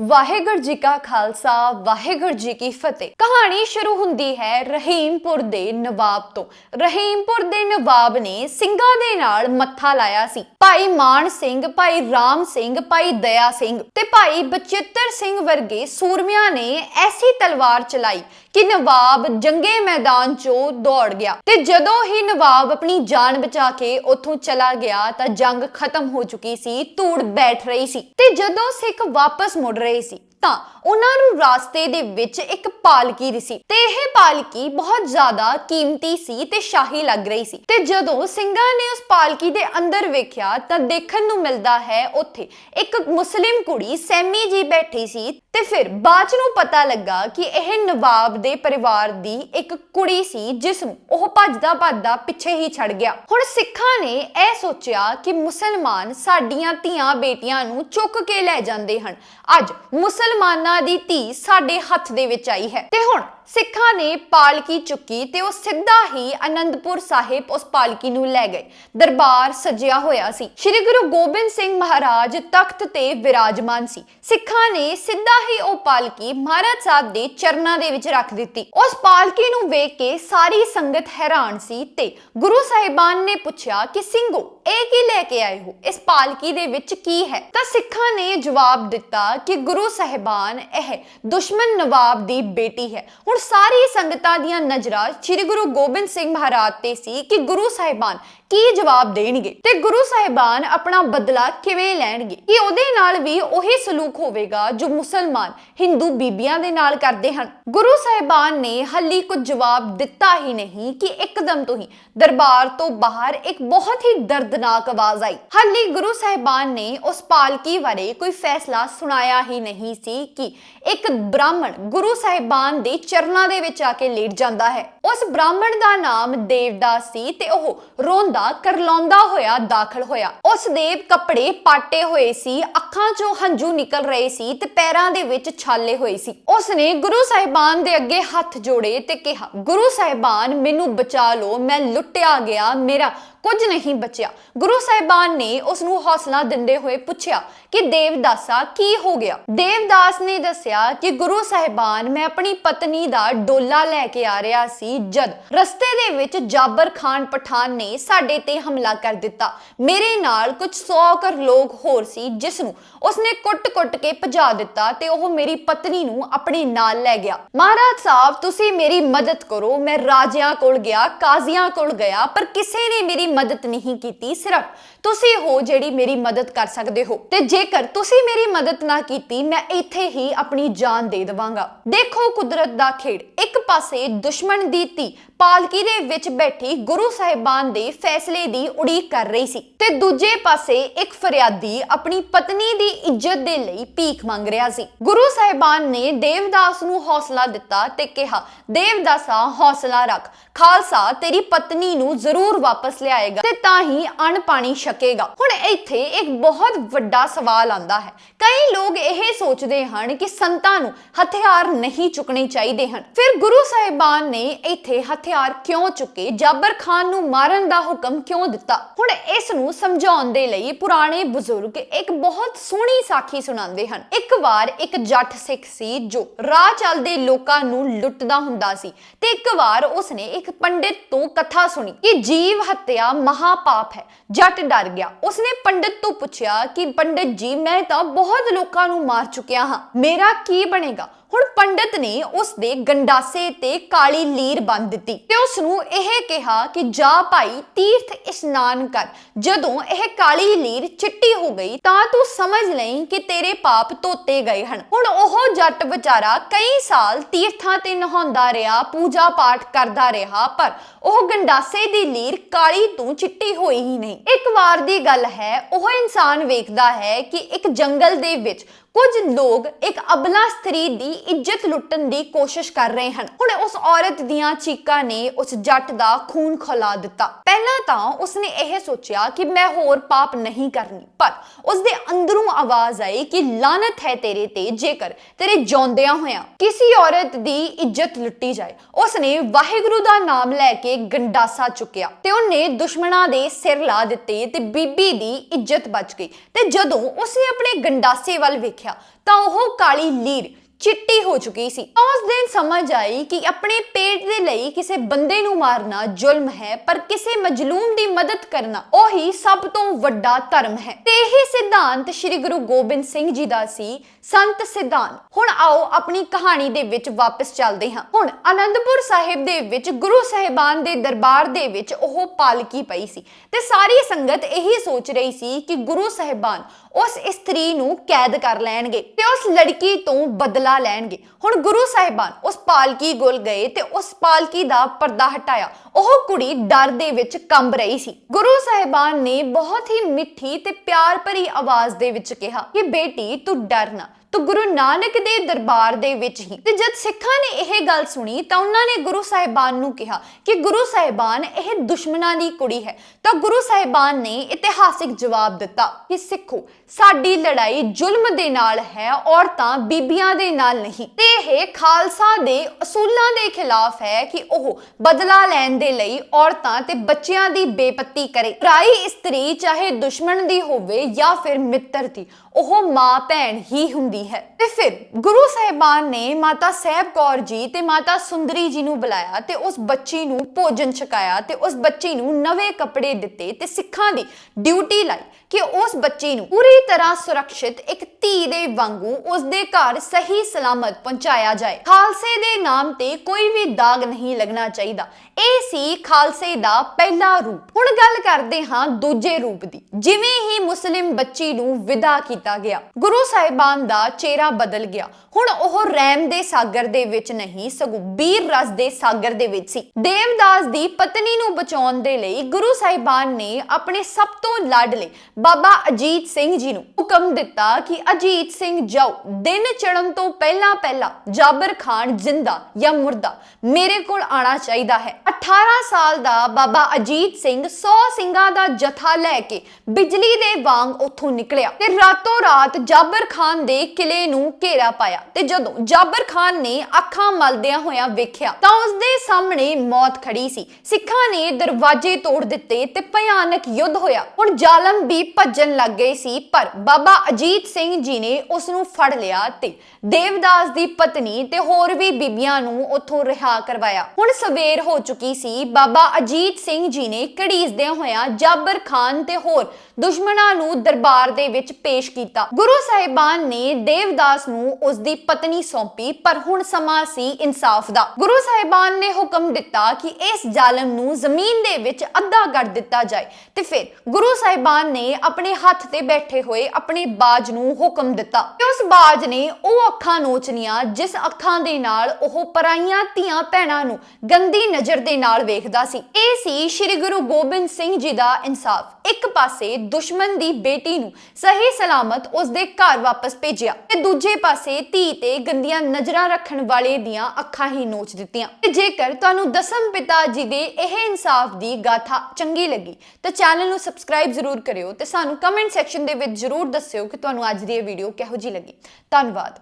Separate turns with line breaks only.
ਵਾਹਿਗੁਰੂ ਜੀ ਕਾ ਖਾਲਸਾ, ਵਾਹਿਗੁਰੂ ਜੀ ਕੀ ਫਤਿਹ। ਕਹਾਣੀ ਸ਼ੁਰੂ ਹੁੰਦੀ ਹੈ ਰਹੀਮਪੁਰ ਦੇ ਨਵਾਬ ਤੋਂ। ਰਹੀਮਪੁਰ ਦੇ ਨਵਾਬ ਨੇ ਸਿੰਘਾਂ ਦੇ ਨਾਲ ਮੱਥਾ ਲਾਇਆ ਸੀ। ਭਾਈ ਮਾਨ ਸਿੰਘ, ਭਾਈ ਰਾਮ ਸਿੰਘ, ਭਾਈ ਦਇਆ ਸਿੰਘ ਤੇ ਭਾਈ ਬਚਿੱਤਰ ਸਿੰਘ ਵਰਗੇ ਸੂਰਮਿਆਂ ਨੇ ਐਸੀ ਤਲਵਾਰ ਚਲਾਈ ਕਿ ਨਵਾਬ ਜੰਗੇ ਮੈਦਾਨ 'ਚੋਂ ਦੌੜ ਗਿਆ ਤੇ ਜਦੋਂ ਹੀ ਨਵਾਬ ਆਪਣੀ ਜਾਨ ਬਚਾ ਕੇ ਉੱਥੋਂ ਚਲਾ ਗਿਆ ਤਾਂ ਜੰਗ ਖਤਮ ਹੋ ਚੁੱਕੀ ਸੀ, ਧੂੜ ਬੈਠ ਰਹੀ ਸੀ ਤੇ ਜਦੋਂ ਸਿੱਖ ਵਾਪਸ ਮੁੜ ਰਹੇ ਸੀ ਤਾਂ ਉਹਨਾਂ ਨੂੰ ਰਾਸਤੇ ਦੇ ਵਿੱਚ ਇੱਕ ਪਾਲਕੀ ਦਿਸੀ ਤੇ ਇਹ ਪਾਲਕੀ ਬਹੁਤ ਜ਼ਿਆਦਾ ਕੀਮਤੀ ਸੀ ਤੇ ਸ਼ਾਹੀ ਲੱਗ ਰਹੀ ਸੀ। ਤੇ ਜਦੋਂ ਸਿੰਘਾਂ ਨੇ ਉਸ ਪਾਲਕੀ ਦੇ ਅੰਦਰ ਵੇਖਿਆ ਤਾਂ ਦੇਖਣ ਨੂੰ ਮਿਲਦਾ ਹੈ ਉੱਥੇ ਇੱਕ ਮੁਸਲਿਮ ਕੁੜੀ ਸੈਮੀ ਜੀ ਬੈਠੀ ਸੀ ਤੇ ਫਿਰ ਬਾਅਦ ਨੂੰ ਪਤਾ ਲੱਗਾ ਕਿ ਇਹ ਨਵਾਬ ਦੇ ਪਰਿਵਾਰ ਦੀ ਇੱਕ ਕੁੜੀ ਸੀ ਜਿਸ ਨੂੰ ਉਹ ਭੱਜਦਾ ਭੱਜਦਾ ਪਿੱਛੇ ਹੀ ਛੱਡ ਗਿਆ। ਹੁਣ ਸਿੱਖਾਂ ਨੇ ਇਹ ਸੋਚਿਆ ਕਿ ਮੁਸਲਮਾਨ ਸਾਡੀਆਂ ਧੀਆਂ ਬੇਟੀਆਂ ਨੂੰ ਚੁੱਕ ਕੇ ਲੈ ਜਾਂਦੇ ਹਨ। ਅੱਜ ਮੁਸਲ ਮੁਸਲਮਾਨਾਂ ਦੀ ਧੀ ਸਾਡੇ ਹੱਥ ਦੇ ਵਿੱਚ ਆਈ ਹੈ। ਤੇ ਹੁਣ ਸਿੱਖਾਂ ਨੇ ਪਾਲਕੀ ਚੁੱਕੀ ਤੇ ਉਹ ਸਿੱਧਾ ਹੀ ਅਨੰਦਪੁਰ ਸਾਹਿਬ ਉਸ ਪਾਲਕੀ ਨੂੰ ਲੈ ਗਏ। ਦਰਬਾਰ ਸਜਿਆ ਹੋਇਆ ਸੀ। ਸ੍ਰੀ ਗੁਰੂ ਗੋਬਿੰਦ ਸਿੰਘ ਮਹਾਰਾਜ ਤਖਤ ਤੇ ਵਿਰਾਜਮਾਨ ਸੀ। ਸਿੱਖਾਂ ਨੇ ਸਿੱਧਾ ਹੀ ਉਹ ਪਾਲਕੀ ਮਹਾਰਾਜ ਸਾਹਿਬ ਦੇ ਚਰਨਾਂ ਦੇ ਵਿੱਚ ਰੱਖ ਦਿੱਤੀ। ਉਸ ਪਾਲਕੀ ਨੂੰ ਵੇਖ ਕੇ ਸਾਰੀ ਸੰਗਤ ਹੈਰਾਨ ਸੀ ਤੇ ਗੁਰੂ ਸਾਹਿਬਾਨ ਨੇ ਪੁੱਛਿਆ ਕਿ ਸਿੰਘੋ ਇਹ ਕੀ ਲੈ ਕੇ ਆਏ ਹੋ? ਇਸ ਪਾਲਕੀ ਦੇ ਵਿੱਚ ਕੀ ਹੈ? ਤਾਂ ਸਿੱਖਾਂ ਨੇ ਜਵਾਬ ਦਿੱਤਾ ਕਿ ਗੁਰੂ ਸਾਹਿਬ ਸਾਹਿਬਾਨ ਇਹ ਦੁਸ਼ਮਣ ਨਵਾਬ ਦੀ ਬੇਟੀ ਹੈ। ਹੁਣ ਸਾਰੀ ਸੰਗਤਾਂ ਦੀਆਂ ਨਜ਼ਰਾਂ ਸ੍ਰੀ ਗੁਰੂ ਗੋਬਿੰਦ ਸਿੰਘ ਮਹਾਰਾਜ ਤੇ ਸੀ ਕਿ ਗੁਰੂ ਸਾਹਿਬਾਨ ਕੀ ਜਵਾਬ ਦੇਣਗੇ ਤੇ ਗੁਰੂ ਸਾਹਿਬਾਨ ਆਪਣਾ ਬਦਲਾ ਕਿਵੇਂ ਲੈਣਗੇ? ਕਿ ਉਹਦੇ ਨਾਲ ਵੀ ਉਹੀ ਸਲੂਕ ਹੋਵੇਗਾ ਜੋ ਮੁਸਲਮਾਨ ਹਿੰਦੂ ਬੀਬੀਆਂ ਦੇ ਨਾਲ ਕਰਦੇ ਹਨ? ਗੁਰੂ ਸਾਹਿਬਾਨ ਨੇ ਹੱਲੀ ਕੁਝ ਜਵਾਬ ਦਿੱਤਾ ਹੀ ਨਹੀਂ ਕਿ ਇੱਕਦਮ ਤੋਂ ਹੀ ਦਰਬਾਰ ਤੋਂ ਬਾਹਰ ਇੱਕ ਬਹੁਤ ਹੀ ਦਰਦਨਾਕ ਆਵਾਜ਼ ਆਈ। ਹੱਲੀ ਗੁਰੂ ਸਾਹਿਬਾਨ ਨੇ ਉਸ ਪਾਲਕੀ ਬਾਰੇ ਕੋਈ ਫੈਸਲਾ ਸੁਣਾਇਆ ਹੀ ਨਹੀਂ ਸੀ। ਕਿ? ਇੱਕ ਬ੍ਰਾਹਮਣ ਗੁਰੂ ਸਾਹਿਬਾਨ ਦੇ ਚਰਨਾਂ ਦੇ ਵਿੱਚ ਆ ਕੇ ਲੇਟ ਜਾਂਦਾ ਹੈ। ਉਸ ਬ੍ਰਾਹਮਣ ਦਾ ਨਾਮ ਦੇਵਦਾਸ ਸੀ ਤੇ ਉਹ ਰੋਂਦਾ, ਕਰਲਾਉਂਦਾ ਹੋਇਆ ਦਾਖਲ ਹੋਇਆ। ਉਸ ਦੇ ਕੱਪੜੇ ਪਾਟੇ ਹੋਏ ਸੀ, ਅੱਖਾਂ 'ਚੋਂ ਹੰਝੂ ਨਿਕਲ ਰਹੇ ਸੀ ਤੇ ਪੈਰਾਂ ਦੇ ਵਿੱਚ ਛਾਲੇ ਹੋਏ ਸੀ। ਉਸ ਨੇ ਗੁਰੂ ਸਾਹਿਬਾਨ ਦੇ ਅੱਗੇ ਹੱਥ ਜੋੜੇ ਤੇ ਕਿਹਾ, ਗੁਰੂ ਸਾਹਿਬਾਨ, ਮੈਨੂੰ ਬਚਾ ਲਓ, ਮੈਂ ਲੁੱਟਿਆ ਗਿਆ, ਮੇਰਾ ਕੁਝ ਨਹੀਂ ਬਚਿਆ। ਗੁਰੂ ਸਾਹਿਬਾਨ ਨੇ ਉਸ ਨੂੰ ਹੌਸਲਾ ਦਿੰਦੇ ਹੋਏ ਪੁੱਛਿਆ ਕਿ, ਦੇਵਦਾਸਾ, ਕੀ ਹੋ ਗਿਆ? ਦੇਵਦਾਸ ਨੇ ਦੱਸਿਆ ਕਿ ਗੁਰੂ ਸਾਹਿਬਾਨ, ਮੈਂ ਆਪਣੀ ਪਤਨੀ ਦਾ ਡੋਲਾ ਲੈ ਕੇ ਆ ਰਿਹਾ ਸੀ ਜਦ ਰਸਤੇ ਦੇ ਵਿੱਚ ਜਾਬਰ ਖਾਨ ਪਠਾਨ ਨੇ ਸਾਡੇ ਤੇ ਹਮਲਾ ਕਰ ਦਿੱਤਾ। ਮੇਰੇ ਨਾਲ ਕੁਝ 100 ਕਰ ਲੋਕ ਹੋਰ ਸੀ, ਜਿਸ ਨੂੰ ਉਸਨੇ ਕੁੱਟ-ਕੁੱਟ ਕੇ ਭਜਾ ਦਿੱਤਾ ਤੇ ਉਹ ਮੇਰੀ ਪਤਨੀ ਨੂੰ ਆਪਣੇ ਨਾਲ ਲੈ ਗਿਆ। ਮਹਾਰਾਜ ਸਾਹਿਬ, ਤੁਸੀਂ ਮੇਰੀ ਮਦਦ ਕਰੋ। ਮੈਂ ਰਾਜਿਆਂ ਕੋਲ ਗਿਆ, ਕਾਜ਼ੀਆਂ ਕੋਲ ਗਿਆ, ਪਰ ਕਿਸੇ ਨੇ ਮੇਰੀ ਮਦਦ ਨਹੀਂ ਕੀਤੀ, ਸਿਰਫ ਤੁਸੀਂ ਹੋ ਜਿਹੜੀ ਮੇਰੀ ਮਦਦ ਕਰ ਸਕਦੇ ਹੋ। ਤੇ ਜੇਕਰ ਤੁਸੀਂ ਮੇਰੀ ਮਦਦ ਨਾ ਕੀਤੀ, ਮੈਂ ਇੱਥੇ ਹੀ ਆਪਣੀ ਜਾਨ ਦੇ ਦੇਵਾਂਗਾ। ਦੇਖੋ ਕੁਦਰਤ ਦਾ ਖੇਡ। ਇੱਕ ਪਾਸੇ ਦੁਸ਼ਮਣ ਦੀ ਧੀ ਪਾਲਕੀ ਦੇ ਵਿੱਚ ਬੈਠੀ ਗੁਰੂ ਸਾਹਿਬਾਨ ਦੇ ਫੈਸਲੇ ਦੀ ਉਡੀਕ ਕਰ ਰਹੀ ਸੀ ਤੇ ਦੂਜੇ ਪਾਸੇ ਇੱਕ ਫਰਿਆਦੀ ਆਪਣੀ ਪਤਨੀ ਦੀ ਇੱਜ਼ਤ ਦੇ ਲਈ ਭੀਖ ਮੰਗ ਰਿਹਾ ਸੀ। ਗੁਰੂ ਸਾਹਿਬਾਨ ਨੇ ਦੇਵਦਾਸ ਨੂੰ ਹੌਸਲਾ ਦਿੱਤਾ ਤੇ ਕਿਹਾ, ਦੇਵਦਾਸਾ, ਹੌਸਲਾ ਰੱਖ। ਖਾਲਸਾ ਤੇਰੀ ਪਤਨੀ ਨੂੰ ਜ਼ਰੂਰ ਵਾਪਸ ਲਿਆਏਗਾ ਤੇ ਤਾਂ ਹੀ ਅਣ ਪਾਣੀ ਛਕੇਗਾ। ਹੁਣ ਇੱਥੇ ਇੱਕ ਬਹੁਤ ਵੱਡਾ ਸਵਾਲ ਆਂਦਾ ਹੈ। ਕਈ ਲੋਕ ਇਹ ਸੋਚਦੇ ਹਨ ਕਿ ਸੰਤਾਂ ਨੂੰ ਹਥਿਆਰ ਨਹੀਂ ਚੁੱਕਣੇ ਚਾਹੀਦੇ ਹਨ। ਫਿਰ ਗੁਰੂ ਸਾਹਿਬਾਨ ਨੇ ਇੱਥੇ ਹਥਿਆਰ ਕਿਉਂ ਚੁੱਕੇ? ਜਾਬਰ ਖਾਨ ਨੂੰ ਮਾਰਨ ਦਾ ਹੁਕਮ ਕਿਉਂ ਦਿੱਤਾ? ਹੁਣ ਇਸ ਨੂੰ ਸਮਝਾਉਣ ਦੇ ਲਈ ਪੁਰਾਣੇ ਬਜ਼ੁਰਗ ਇੱਕ ਬਹੁਤ ਸੋਹਣੀ ਸਾਖੀ ਸੁਣਾਉਂਦੇ ਹਨ। ਇੱਕ ਵਾਰ ਇੱਕ ਜੱਟ ਸਿੱਖ ਸੀ ਜੋ ਰਾਹ ਚੱਲਦੇ ਲੋਕਾਂ ਨੂੰ ਲੁੱਟਦਾ ਹੁੰਦਾ ਸੀ ਤੇ ਇੱਕ ਵਾਰ ਉਸਨੇ ਇੱਕ ਪੰਡਿਤ ਤੋਂ ਕਥਾ ਸੁਣੀ ਕਿ ਜੀਵ ਹੱਤਿਆ ਮਹਾ ਪਾਪ ਹੈ। ਜੱਟ ਡਰ ਗਿਆ। ਉਸਨੇ ਪੰਡਿਤ ਤੋਂ ਪੁੱਛਿਆ ਕਿ ਪੰਡਿਤ ਜੀ, ਮੈਂ ਤਾਂ ਬਹੁਤ ਲੋਕਾਂ ਨੂੰ ਮਾਰ ਚੁੱਕਿਆ ਹਾਂ। ਮੇਰਾ ਕੀ ਬਣੇਗਾ? ਹੁਣ ਪੰਡਿਤ ਨੇ ਉਸ ਦੇ ਗੰਡਾਸੇ ਤੇ ਕਾਲੀ ਲੀਰ ਬੰਨ ਦਿੱਤੀ ਤੇ ਉਸ ਨੂੰ ਇਹ ਕਿਹਾ ਕਿ ਜਾ ਭਾਈ, ਤੀਰਥ ਇਸ਼ਨਾਨ ਕਰ। ਜਦੋਂ ਇਹ ਕਾਲੀ ਲੀਰ ਚਿੱਟੀ ਹੋ ਗਈ ਤਾਂ ਤੂੰ ਸਮਝ ਲਈ ਕਿ ਤੇਰੇ ਪਾਪ ਧੋਤੇ ਗਏ ਹਨ। ਹੁਣ ਉਹ ਜੱਟ ਵਿਚਾਰਾ ਕਈ ਸਾਲ ਤੀਰਥਾਂ ਤੇ ਨਹਾਉਂਦਾ ਰਿਹਾ, ਪੂਜਾ ਪਾਠ ਕਰਦਾ ਰਿਹਾ, ਪਰ ਉਹ ਗੰਡਾਸੇ ਦੀ ਲੀਰ ਕਾਲੀ ਤੋਂ ਚਿੱਟੀ ਹੋਈ ਹੀ ਨਹੀਂ। ਇੱਕ ਵਾਰ ਦੀ ਗੱਲ ਹੈ, ਉਹ ਇਨਸਾਨ ਵੇਖਦਾ ਹੈ ਕਿ ਇੱਕ ਜੰਗਲ ਦੇ ਵਿੱਚ ਕੁਝ ਲੋਕ ਇੱਕ ਅਬਲਾ ਸਤਰੀ ਦੀ ਇੱਜ਼ਤ ਲੁੱਟਣ ਦੀ ਕੋਸ਼ਿਸ਼ ਕਰ ਰਹੇ ਹਨ। ਹੁਣ ਉਸ ਔਰਤ ਦੀਆਂ ਚੀਕਾਂ ਨੇ ਉਸ ਜੱਟ ਦਾ ਖੂਨ ਖੌਲਾ ਦਿੱਤਾ। ਪਹਿਲਾਂ ਤਾਂ ਉਸਨੇ ਇਹ ਸੋਚਿਆ ਕਿ ਮੈਂ ਹੋਰ ਪਾਪ ਨਹੀਂ ਕਰਨੀ, ਪਰ ਉਸਦੇ ਅੰਦਰੋਂ ਆਵਾਜ਼ ਆਈ ਕਿ ਲਾਨਤ ਹੈ ਤੇਰੇ ਤੇ, ਜੇਕਰ ਤੇਰੇ ਜੌਂਦਿਆਂ ਹੋਇਆਂ ਕਿਸੇ ਔਰਤ ਦੀ ਇੱਜ਼ਤ ਲੁੱਟੀ ਜਾਏ। ਉਸਨੇ ਵਾਹਿਗੁਰੂ ਦਾ ਨਾਮ ਲੈ ਕੇ ਗੰਡਾਸਾ ਚੁੱਕਿਆ ਤੇ ਉਹਨੇ ਦੁਸ਼ਮਣਾਂ ਦੇ ਸਿਰ ਲਾ ਦਿੱਤੇ ਤੇ ਬੀਬੀ ਦੀ ਇੱਜ਼ਤ ਬਚ ਗਈ। ਤੇ ਜਦੋਂ ਉਸਨੇ ਆਪਣੇ ਗੰਡਾਸੇ ਵੱਲ ਵੇਖਿਆ ਤਾਂ ਉਹ ਕਾਲੀ ਲੀਰ ਚਿੱਟੀ ਹੋ ਚੁੱਕੀ ਸੀ। ਉਸ ਦਿਨ ਸਮਝ ਆਈ ਕਿ ਆਪਣੇ ਪੇਟ ਦੇ ਲਈ ਕਿਸੇ ਬੰਦੇ ਨੂੰ ਮਾਰਨਾ ਜ਼ੁਲਮ ਹੈ, ਪਰ ਕਿਸੇ ਮਜਲੂਮ ਦੀ ਮਦਦ ਕਰਨਾ ਉਹੀ ਸਭ ਤੋਂ ਵੱਡਾ ਧਰਮ ਹੈ। ਤੇ ਇਹ ਸਿਧਾਂਤ ਸ੍ਰੀ ਗੁਰੂ ਗੋਬਿੰਦ ਸਿੰਘ ਜੀ ਦਾ ਸੀ, ਸੰਤ ਸਿਧਾਂਤ। ਹੁਣ ਆਓ ਆਪਣੀ ਕਹਾਣੀ ਦੇ ਵਿੱਚ ਵਾਪਸ ਚੱਲਦੇ ਹਾਂ। ਹੁਣ ਆਨੰਦਪੁਰ ਸਾਹਿਬ ਦੇ ਵਿੱਚ, ਗੁਰੂ ਸਾਹਿਬਾਨ ਦੇ ਦਰਬਾਰ ਦੇ ਵਿੱਚ ਉਹ ਪਾਲਕੀ ਪਈ ਸੀ। ਤੇ ਸਾਰੀ ਸੰਗਤ ਇਹੀ ਸੋਚ ਰਹੀ ਸੀ ਕਿ ਗੁਰੂ ਸਾਹਿਬਾਨ ਉਸ ਇਸਤਰੀ ਨੂੰ ਕੈਦ ਕਰ ਲੈਣਗੇ ਤੇ ਉਸ ਲੜਕੀ ਤੋਂ ਬਦਲਾ ਲੈਣਗੇ। ਹੁਣ ਗੁਰੂ ਸਾਹਿਬਾਨ ਉਸ ਪਾਲਕੀ ਕੋਲ ਗਏ ਤੇ ਉਸ ਪਾਲਕੀ ਦਾ ਪਰਦਾ ਹਟਾਇਆ। ਉਹ ਕੁੜੀ ਡਰ ਦੇ ਵਿੱਚ ਕੰਬ ਰਹੀ ਸੀ। ਗੁਰੂ ਸਾਹਿਬਾਨ ਨੇ ਬਹੁਤ ਹੀ ਮਿੱਠੀ ਤੇ ਪਿਆਰ ਭਰੀ ਆਵਾਜ਼ ਦੇ ਵਿੱਚ ਕਿਹਾ ਕਿ ਬੇਟੀ, ਤੂੰ ਡਰ ਨਾ। ਤੂੰ ਗੁਰੂ ਨਾਨਕ ਦੇ ਦਰਬਾਰ ਦੇ ਵਿੱਚ ਹੀ। ਤੇ ਜਦ ਸਿੱਖਾਂ ਨੇ ਇਹ ਗੱਲ ਸੁਣੀ, ਤਾਂ ਉਹਨਾਂ ਨੇ ਗੁਰੂ ਸਾਹਿਬਾਨ ਨੂੰ ਕਿਹਾ ਕਿ ਗੁਰੂ ਸਾਹਿਬਾਨ, ਇਹ ਦੁਸ਼ਮਣਾਂ ਦੀ ਕੁੜੀ ਹੈ। ਤਾਂ ਗੁਰੂ ਸਾਹਿਬਾਨ ਨੇ ਇਤਿਹਾਸਿਕ ਜਵਾਬ ਦਿੱਤਾ ਕਿ ਸਿੱਖੋ, ਸਾਡੀ ਲੜਾਈ ਜ਼ੁਲਮ ਦੇ ਨਾਲ ਹੈ, ਔਰਤਾਂ ਬੀਬੀਆਂ ਦੇ ਨਾਲ ਨਹੀਂ। ਤੇ ਇਹ ਖਾਲਸਾ ਦੇ ਅਸੂਲਾਂ ਦੇ ਖਿਲਾਫ ਹੈ ਕਿ ਉਹ ਬਦਲਾ ਲੈਣ ਦੇ ਲਈ ਔਰਤਾਂ ਤੇ ਬੱਚਿਆਂ ਦੀ ਬੇਪਤੀ ਕਰੇ। ਰਾਈ ਇਸਤਰੀ ਚਾਹੇ ਦੁਸ਼ਮਣ ਦੀ ਹੋਵੇ ਜਾਂ ਫਿਰ ਮਿੱਤਰ ਦੀ, ਉਹ ਮਾਂ ਭੈਣ ਹੀ ਹੁੰਦੀ ਹੈ। ਤੇ ਫਿਰ ਗੁਰੂ ਸਾਹਿਬਾਨ ਨੇ ਮਾਤਾ ਸਹਿਬ ਕੌਰ ਜੀ ਤੇ ਮਾਤਾ ਸੁੰਦਰੀ ਜੀ ਨੂੰ ਬੁਲਾਇਆ ਤੇ ਉਸ ਬੱਚੀ ਨੂੰ ਭੋਜਨ ਛਕਾਇਆ ਤੇ ਉਸ ਬੱਚੀ ਨੂੰ ਨਵੇਂ ਕੱਪੜੇ ਦਿੱਤੇ ਤੇ ਸਿੱਖਾਂ ਦੀ ਡਿਊਟੀ ਲਾਈ ਕਿ ਉਸ ਬੱਚੀ ਨੂੰ ਪੂਰੀ ਤਰ੍ਹਾਂ ਸੁਰੱਖਿਅਤ ਇੱਕ ਧੀ ਦੇ ਵਾਂਗੂ ਉਸ ਦੇ ਘਰ ਸਹੀ ਸਲਾਮਤ ਪਹੁੰਚਾਇਆ ਜਾਏ। ਖਾਲਸੇ ਦੇ ਨਾਮ ਤੇ ਕੋਈ ਵੀ ਦਾਗ ਨਹੀਂ ਲੱਗਣਾ ਚਾਹੀਦਾ। ਇਹ ਸੀ ਖਾਲਸੇ ਦਾ ਪਹਿਲਾ ਰੂਪ। ਹੁਣ ਗੱਲ ਕਰਦੇ ਹਾਂ ਦੂਜੇ ਰੂਪ ਦੀ। ਜਿਵੇਂ ਹੀ ਮੁਸਲਿਮ ਬੱਚੀ ਨੂੰ ਵਿਦਾ ਕੀਤਾ ਗਿਆ, ਗੁਰੂ ਸਾਹਿਬਾਨ ਦਾ ਚਿਹਰਾ ਬਦਲ ਗਿਆ। ਹੁਣ ਉਹ ਰੈਮ ਦੇ ਸਾਗਰ ਦੇ ਵਿੱਚ ਨਹੀਂ, ਸਗੋਂ ਬੀਰ ਰਸ ਦੇ ਸਾਗਰ ਦੇ ਵਿੱਚ ਸੀ। ਦੇਵਦਾਸ ਦੀ ਪਤਨੀ ਨੂੰ ਬਚਾਉਣ ਦੇ ਲਈ ਗੁਰੂ ਸਾਹਿਬਾਨ ਨੇ ਆਪਣੇ ਸਭ ਤੋਂ ਲਾਡਲੇ ਬਾਬਾ ਅਜੀਤ ਸਿੰਘ ਜੀ ਨੂੰ ਹੁਕਮ ਦਿੱਤਾ ਕਿ ਅਜੀਤ ਸਿੰਘ ਜਾਓ, ਦਿਨ ਚੜਨ ਤੋਂ ਪਹਿਲਾਂ ਪਹਿਲਾਂ ਜਾਬਰ ਖਾਨ ਜਿੰਦਾ ਜਾਂ ਮੁਰਦਾ ਮੇਰੇ ਕੋਲ ਆਣਾ ਚਾਹੀਦਾ ਹੈ। 18 ਸਾਲ ਦਾ ਬਾਬਾ ਅਜੀਤ ਸਿੰਘ 100 ਸਿੰਘਾਂ ਦਾ ਜਥਾ ਲੈ ਕੇ ਬਿਜਲੀ ਦੇ ਵਾਂਗ ਉੱਥੋਂ ਨਿਕਲਿਆ ਤੇ ਰਾਤੋਂ ਰਾਤ ਜਾਬਰ ਖਾਨ ਦੇ ਕਿਲੇ ਨੂੰ ਘੇਰਾ ਪਾਇਆ ਤੇ ਜਦੋਂ ਜਾਬਰ ਖਾਨ ਨੇ ਅੱਖਾਂ ਮਲਦਿਆਂ ਹੋਇਆਂ ਵੇਖਿਆ ਤਾਂ ਉਸ ਦੇ ਸਾਹਮਣੇ ਮੌਤ ਖੜੀ ਸੀ। ਸਿੱਖਾਂ ਨੇ ਦਰਵਾਜ਼ੇ ਤੋੜ ਦਿੱਤੇ ਤੇ ਭਿਆਨਕ ਯੁੱਧ ਹੋਇਆ। ਹੁਣ ਜ਼ਾਲਮ ਵੀ ਭੱਜਣ ਲੱਗ ਗਏ ਸੀ, ਪਰ ਬਾਬਾ ਅਜੀਤ ਸਿੰਘ ਜੀ ਨੇ ਉਸ ਨੂੰ ਫੜ ਲਿਆ ਤੇ ਦੇਵਦਾਸ ਦੀ ਪਤਨੀ ਤੇ ਹੋਰ ਵੀ ਬੀਬੀਆਂ ਨੂੰ ਉੱਥੋਂ ਰਿਹਾ ਕਰਵਾਇਆ। ਹੁਣ ਸਵੇਰ ਹੋ ਚੁੱਕੀ ਸੀ, ਬਾਬਾ ਅਜੀਤ ਸਿੰਘ ਜੀ ਨੇ ਘੜੀਸਦਿਆਂ ਹੋਇਆਂ ਜਾਬਰ ਖਾਨ ਤੇ ਹੋਰ ਦੁਸ਼ਮਣਾਂ ਨੂੰ ਦਰਬਾਰ ਦੇ ਵਿੱਚ ਪੇਸ਼ ਕੀਤਾ। ਗੁਰੂ ਸਾਹਿਬਾਨ ਨੇ ਦੇਵਦਾਸ ਨੂੰ ਉਸ ਦੀ ਪਤਨੀ ਸੌਂਪੀ, ਪਰ ਹੁਣ ਸਮਾਂ ਸੀ ਇਨਸਾਫ ਦਾ। ਗੁਰੂ ਸਾਹਿਬਾਨ ਨੇ ਹੁਕਮ ਦਿੱਤਾ ਕਿ ਇਸ ਜ਼ਾਲਮ ਨੂੰ ਜ਼ਮੀਨ ਦੇ ਵਿੱਚ ਅੱਧਾ ਕਰ ਦਿੱਤਾ ਜਾਏ। ਤੇ ਫਿਰ ਗੁਰੂ ਸਾਹਿਬਾਨ ਨੇ ਆਪਣੇ ਹੱਥ ਤੇ ਬੈਠੇ ਹੋਏ ਆਪਣੇ ਬਾਜ ਨੂੰ ਹੁਕਮ ਦਿੱਤਾ। ਤੇ ਉਸ ਬਾਜ ਨੇ ਉਹ ਅੱਖਾਂ ਨੋਚਨੀਆਂ, ਜਿਸ ਅੱਖਾਂ ਦੇ ਨਾਲ ਉਹ ਪਰਾਈਆਂ ਧੀਆਂ ਭੈਣਾਂ ਨੂੰ ਗੰਦੀ ਨਜ਼ਰ ਦੇ ਨਾਲ ਵੇਖਦਾ ਸੀ। ਇਹ ਸੀ ਸ੍ਰੀ ਗੁਰੂ ਗੋਬਿੰਦ ਸਿੰਘ ਜੀ ਦਾ ਇਨਸਾਫ। ਇੱਕ ਪਾਸੇ ਦੁਸ਼ਮਣ ਦੀ ਬੇਟੀ ਨੂੰ ਸਹੀ ਸਲਾਮਤ ਉਸ ਦੇ ਘਰ ਵਾਪਸ ਭੇਜਿਆ। ਤੇ ਦੂਜੇ ਪਾਸੇ ਧੀ ਤੇ ਗੰਦੀਆਂ ਨਜ਼ਰਾਂ ਰੱਖਣ ਵਾਲੇ ਦੀਆਂ ਅੱਖਾਂ ਹੀ ਨੋਚ ਦਿੱਤੀਆਂ। ਤੇ ਜੇਕਰ ਤੁਹਾਨੂੰ ਦਸਮ ਪਿਤਾ ਜੀ ਦੇ ਇਹ ਇਨਸਾਫ ਦੀ ਗਾਥਾ ਚੰਗੀ ਲੱਗੀ, ਤਾਂ ਚੈਨਲ ਨੂੰ ਸਬਸਕ੍ਰਾਈਬ ਜ਼ਰੂਰ ਕਰਿਓ ਤੇ ਸਾਨੂੰ ਕਮੈਂਟ ਸੈਕਸ਼ਨ ਦੇ ਵਿੱਚ ਜ਼ਰੂਰ ਦੱਸਿਓ ਕਿ ਤੁਹਾਨੂੰ ਅੱਜ ਦੀ ਇਹ ਵੀਡੀਓ ਕਿਹੋ ਜਿਹੀ ਲੱਗੀ। ਧੰਨਵਾਦ।